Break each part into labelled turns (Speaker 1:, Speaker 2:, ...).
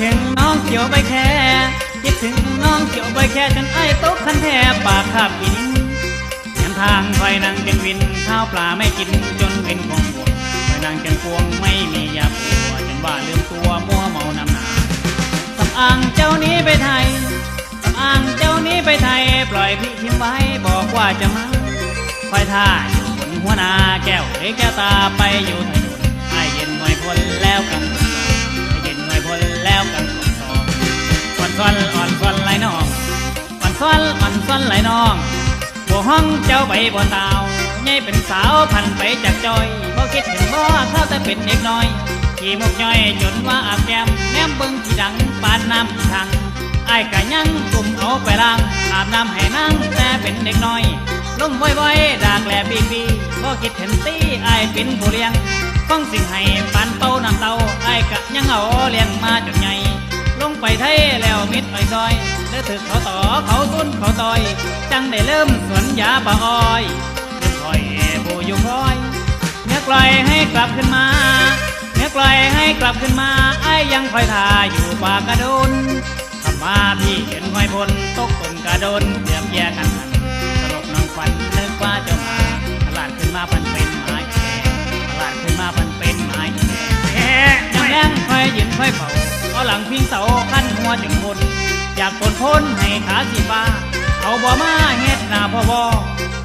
Speaker 1: ถึงน้องเขียวใบแค่คิดถึงน้องเขียวใบแค่จนไอ้ตกคันแทบปากคาบกินยันทางคอยนั่งเป็นวินข้าวปลาไม่กินจนเป็นของบวคอยนั่งจนพวงไม่มียาปัวจนว่าลืมตัวมัวเมานำหนาสำอางเจ้านี้ไปไทยสำอางเจ้านี้ไปไทย ปล่อยพี่ทิ้งไว้บอกว่าจะมาคอยท่าอยู่บนหัวนาแก้วเล็กแก้วตาไปอยู่ ซ้อนอ่อนซ้อนไหลน้องบัวห้องเจ้าไปบนเตาใหญ่เป็นสาวพันไปจากจอยบ่คิดถึงบ่เข้าแต่เป็นเด็กน้อยขี่มุกย่อยจนว่าอาบแก้มแนมเบิ่งที่ดังปานน้ำทังไอ้กะยังกลุ่มเอาไปล้างอาบน้ำให้นั่งแต่เป็นเด็กน้อยลมบ่อยๆดากแหลบีบีบ่คิดเห็นตีไอ้เป็นผู้เลี้ยงฟังสิ่งให้ปานเต้าน้ำเต้าไอ้กะยังเอาเลี้ยงมาจนใหญ่ลงไปไทยแล้วมิดอ้อยซอย อถึกเขาต่อเขาตุ้นเขาต่อย จังได้เริ่มสวนยาป่าอ้อยเริ่มคอยผู้อยู่คอยเนื้อกลอยให้กลับขึ้นมาเนื้อกลอยให้กลับขึ้นมาไอ้ายยังคอยท่าอยู่ปากกระโดนคำว่าพี่เห็นคอยพลตกตนกระโดนเดือบแยกกันหันตลบนอนควันนึกว่าจะมาตลาดขึ้นมาพันเป็นไม้แก่ตลาดขึ้นมาพันเป็นไม้แก่ยังแรงคอยยืนคอยเผาเอาหลังพิงเสาขั้นหัวถึงบน อยากปนพ้นให้ขาสีฟ้าเอาบ่มาเฮ็ดหน้าพ่อบอ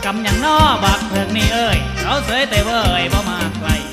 Speaker 1: กำอย่างนอบักเพิกนี่เอ้ย เราเสยแต่เว้ยบ่มาไกลบ่มาไกล